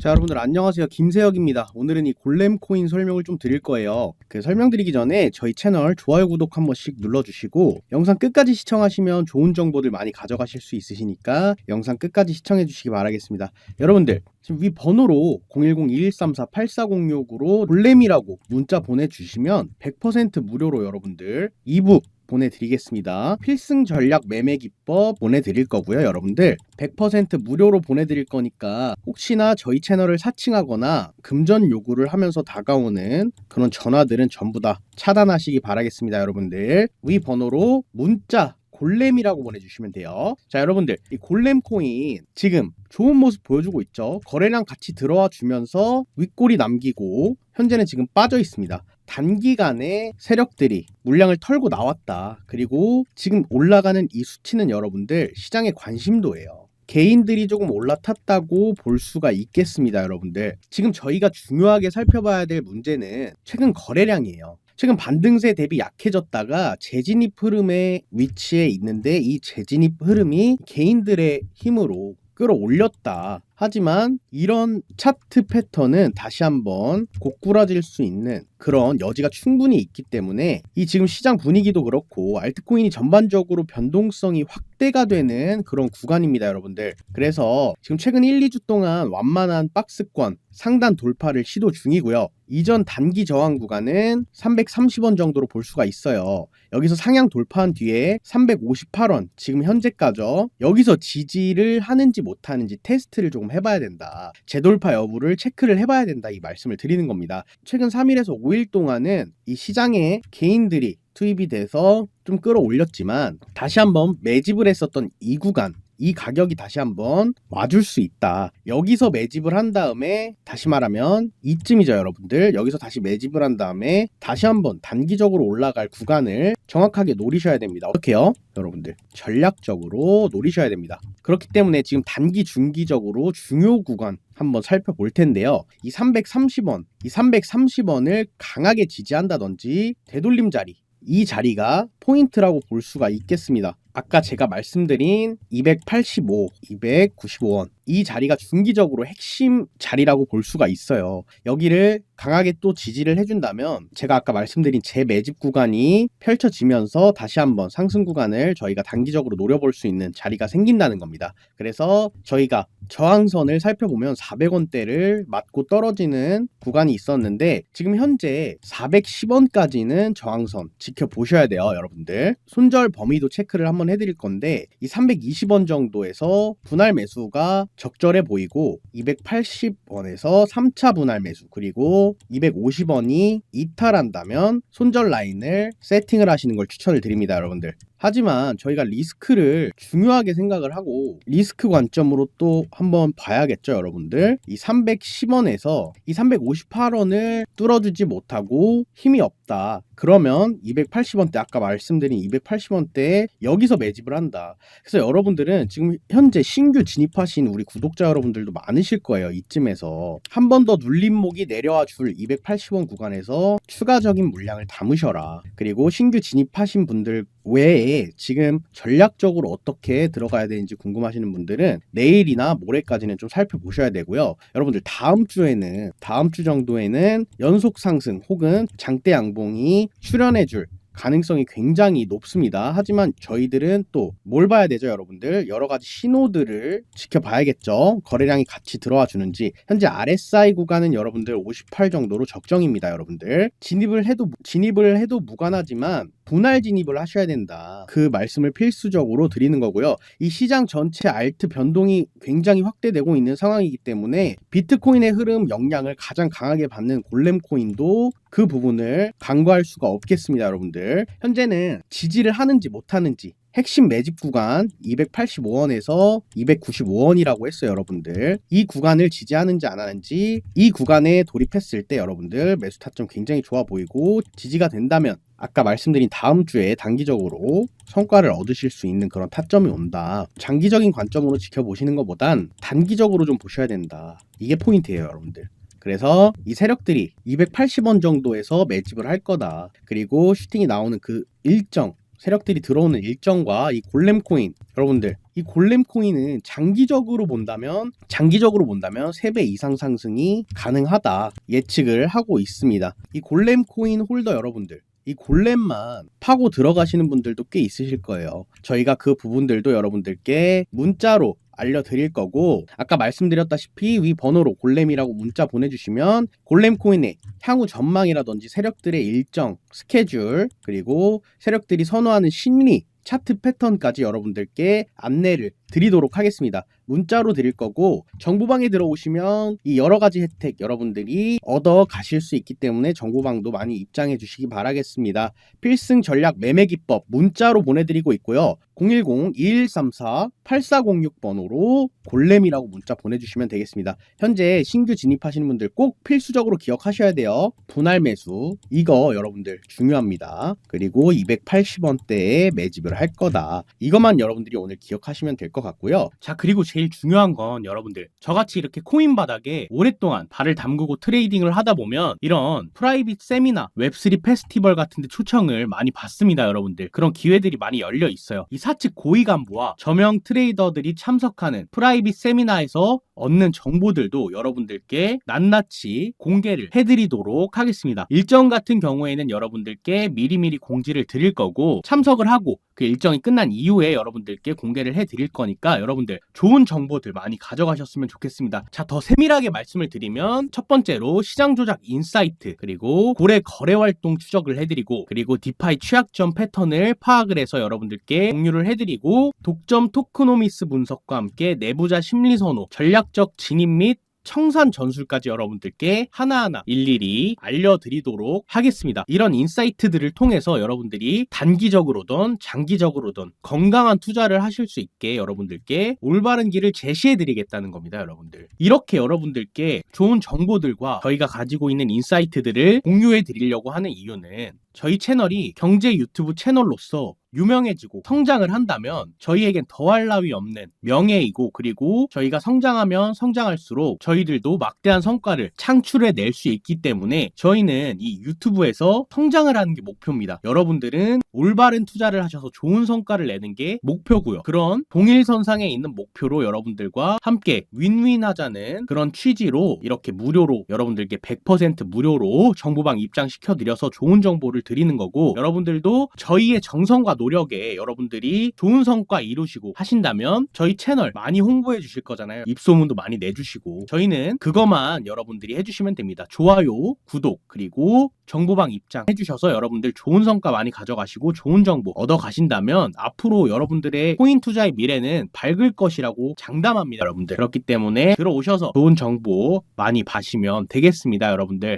자 여러분들 안녕하세요. 김세혁입니다. 오늘은 이 골렘 코인 설명을 좀 드릴 거예요. 그 설명드리기 전에 저희 채널 좋아요 구독 한 번씩 눌러주시고 영상 끝까지 시청하시면 좋은 정보들 많이 가져가실 수 있으시니까 영상 끝까지 시청해 주시기 바라겠습니다. 여러분들 지금 위 번호로 010-2134-8406으로 골렘이라고 문자 보내주시면 100% 무료로 여러분들 이북 보내드리겠습니다. 필승 전략 매매 기법 보내드릴 거고요, 여러분들. 100% 무료로 보내드릴 거니까 혹시나 저희 채널을 사칭하거나 금전 요구를 하면서 다가오는 그런 전화들은 전부 다 차단하시기 바라겠습니다, 여러분들. 위 번호로 문자 골렘이라고 보내주시면 돼요. 자, 여러분들, 이 골렘 코인 지금 좋은 모습 보여주고 있죠. 거래량 같이 들어와 주면서 윗골이 남기고 현재는 지금 빠져 있습니다. 단기간에 세력들이 물량을 털고 나왔다. 그리고 지금 올라가는 이 수치는 여러분들 시장의 관심도예요. 개인들이 조금 올라탔다고 볼 수가 있겠습니다, 여러분들. 지금 저희가 중요하게 살펴봐야 될 문제는 최근 거래량이에요. 최근 반등세 대비 약해졌다가 재진입 흐름의 위치에 있는데 이 재진입 흐름이 개인들의 힘으로 끌어올렸다. 하지만 이런 차트 패턴은 다시 한번 고꾸라질 수 있는 그런 여지가 충분히 있기 때문에 이 지금 시장 분위기도 그렇고 알트코인이 전반적으로 변동성이 확대가 되는 그런 구간입니다, 여러분들. 그래서 지금 최근 1, 2주 동안 완만한 박스권 상단 돌파를 시도 중이고요. 이전 단기 저항 구간은 330원 정도로 볼 수가 있어요. 여기서 상향 돌파한 뒤에 358원 지금 현재까죠. 여기서 지지를 하는지 못하는지 테스트를 조금 해봐야 된다. 재돌파 여부를 체크를 해봐야 된다. 이 말씀을 드리는 겁니다. 최근 3일에서 5일 동안은 이 시장에 개인들이 투입이 돼서 좀 끌어올렸지만 다시 한번 매집을 했었던 이 구간 이 가격이 다시 한번 와줄 수 있다. 여기서 매집을 한 다음에 다시 말하면 이쯤이죠, 여러분들. 여기서 다시 매집을 한 다음에 다시 한번 단기적으로 올라갈 구간을 정확하게 노리셔야 됩니다. 어떻게요? 여러분들 전략적으로 노리셔야 됩니다. 그렇기 때문에 지금 단기 중기적으로 중요 구간 한번 살펴볼 텐데요. 이 330원, 이 330원을 강하게 지지한다든지 되돌림 자리 이 자리가 포인트라고 볼 수가 있겠습니다. 아까 제가 말씀드린 285, 295원 이 자리가 중기적으로 핵심 자리라고 볼 수가 있어요. 여기를 강하게 또 지지를 해준다면 제가 아까 말씀드린 재매집 구간이 펼쳐지면서 다시 한번 상승 구간을 저희가 단기적으로 노려볼 수 있는 자리가 생긴다는 겁니다. 그래서 저희가 저항선을 살펴보면 400원대를 맞고 떨어지는 구간이 있었는데 지금 현재 410원까지는 저항선 지켜보셔야 돼요, 여러분들. 손절 범위도 체크를 한번 해드릴 건데 이 320원 정도에서 분할 매수가 적절해 보이고 280원에서 3차 분할 매수 그리고 250원이 이탈한다면 손절 라인을 세팅을 하시는 걸 추천을 드립니다, 여러분들. 하지만 저희가 리스크를 중요하게 생각을 하고 리스크 관점으로 또 한번 봐야겠죠, 여러분들. 이 310원에서 이 358원을 뚫어주지 못하고 힘이 없다. 그러면 280원대 아까 말씀드린 280원대에 여기서 매집을 한다. 그래서 여러분들은 지금 현재 신규 진입하신 우리 구독자 여러분들도 많으실 거예요. 이쯤에서 한 번 더 눌림목이 내려와 줄 280원 구간에서 추가적인 물량을 담으셔라. 그리고 신규 진입하신 분들 외에 지금 전략적으로 어떻게 들어가야 되는지 궁금하시는 분들은 내일이나 모레까지는 좀 살펴보셔야 되고요. 여러분들 다음 주에는 다음 주 정도에는 연속 상승 혹은 장대 양봉이 출현해줄 가능성이 굉장히 높습니다. 하지만 저희들은 또 뭘 봐야 되죠, 여러분들? 여러 가지 신호들을 지켜봐야겠죠. 거래량이 같이 들어와 주는지. 현재 RSI 구간은 여러분들 58 정도로 적정입니다, 여러분들. 진입을 해도 진입을 해도 무관하지만 분할 진입을 하셔야 된다. 그 말씀을 필수적으로 드리는 거고요. 이 시장 전체 알트 변동이 굉장히 확대되고 있는 상황이기 때문에 비트코인의 흐름 영향을 가장 강하게 받는 골렘 코인도 그 부분을 간과할 수가 없겠습니다, 여러분들. 현재는 지지를 하는지 못하는지 핵심 매집 구간 285원에서 295원이라고 했어요, 여러분들. 이 구간을 지지하는지 안 하는지 이 구간에 돌입했을 때 여러분들 매수 타점 굉장히 좋아 보이고 지지가 된다면 아까 말씀드린 다음 주에 단기적으로 성과를 얻으실 수 있는 그런 타점이 온다. 장기적인 관점으로 지켜보시는 것보단 단기적으로 좀 보셔야 된다. 이게 포인트예요, 여러분들. 그래서 이 세력들이 280원 정도에서 매집을 할 거다. 그리고 슈팅이 나오는 그 일정 세력들이 들어오는 일정과 이 골렘 코인 여러분들 이 골렘 코인은 장기적으로 본다면 장기적으로 본다면 3배 이상 상승이 가능하다 예측을 하고 있습니다. 이 골렘 코인 홀더 여러분들 이 골렘만 파고 들어가시는 분들도 꽤 있으실 거예요. 저희가 그 부분들도 여러분들께 문자로 알려드릴 거고 아까 말씀드렸다시피 위 번호로 골렘이라고 문자 보내주시면 골렘 코인의 향후 전망이라든지 세력들의 일정, 스케줄 그리고 세력들이 선호하는 심리 차트 패턴까지 여러분들께 안내를 드리도록 하겠습니다. 문자로 드릴 거고 정보방에 들어오시면 이 여러 가지 혜택 여러분들이 얻어 가실 수 있기 때문에 정보방도 많이 입장해 주시기 바라겠습니다. 필승 전략 매매 기법 문자로 보내드리고 있고요. 010-2134-8406 번호로 골렘이라고 문자 보내주시면 되겠습니다. 현재 신규 진입하시는 분들 꼭 필수적으로 기억하셔야 돼요. 분할 매수 이거 여러분들 중요합니다. 그리고 280원대에 매집을 할 거다. 이것만 여러분들이 오늘 기억하시면 될 것 같고요. 자, 그리고 제일 중요한 건 여러분들, 저같이 이렇게 코인 바닥에 오랫동안 발을 담그고 트레이딩을 하다 보면 이런 프라이빗 세미나, 웹3 페스티벌 같은 데 초청을 많이 받습니다, 여러분들. 그런 기회들이 많이 열려 있어요. 이 사측 고위 간부와 저명 트레이더들이 참석하는 프라이빗 세미나에서 얻는 정보들도 여러분들께 낱낱이 공개를 해드리도록 하겠습니다. 일정 같은 경우에는 여러분들께 미리미리 공지를 드릴 거고 참석을 하고 그 일정이 끝난 이후에 여러분들께 공개를 해드릴 거니까 여러분들 좋은 정보들 많이 가져가셨으면 좋겠습니다. 자, 더 세밀하게 말씀을 드리면 첫 번째로 시장 조작 인사이트 그리고 고래 거래 활동 추적을 해드리고 그리고 디파이 취약점 패턴을 파악을 해서 여러분들께 공유를 해드리고 독점 토크노미스 분석과 함께 내부자 심리 선호 전략적 진입 및 청산 전술까지 여러분들께 하나하나 일일이 알려드리도록 하겠습니다. 이런 인사이트들을 통해서 여러분들이 단기적으로든 장기적으로든 건강한 투자를 하실 수 있게 여러분들께 올바른 길을 제시해드리겠다는 겁니다, 여러분들. 이렇게 여러분들께 좋은 정보들과 저희가 가지고 있는 인사이트들을 공유해드리려고 하는 이유는 저희 채널이 경제 유튜브 채널로서 유명해지고 성장을 한다면 저희에겐 더할 나위 없는 명예이고 그리고 저희가 성장하면 성장할수록 저희들도 막대한 성과를 창출해 낼 수 있기 때문에 저희는 이 유튜브에서 성장을 하는 게 목표입니다. 여러분들은 올바른 투자를 하셔서 좋은 성과를 내는 게 목표고요. 그런 동일선상에 있는 목표로 여러분들과 함께 윈윈 하자는 그런 취지로 이렇게 무료로 여러분들께 100% 무료로 정보방 입장시켜 드려서 좋은 정보를 드리는 거고 여러분들도 저희의 정성과 노력에 여러분들이 좋은 성과 이루시고 하신다면 저희 채널 많이 홍보해 주실 거잖아요. 입소문도 많이 내주시고 저희는 그것만 여러분들이 해주시면 됩니다. 좋아요, 구독 그리고 정보방 입장 해주셔서 여러분들 좋은 성과 많이 가져가시고 좋은 정보 얻어 가신다면 앞으로 여러분들의 코인 투자의 미래는 밝을 것이라고 장담합니다, 여러분들. 그렇기 때문에 들어오셔서 좋은 정보 많이 봐시면 되겠습니다, 여러분들.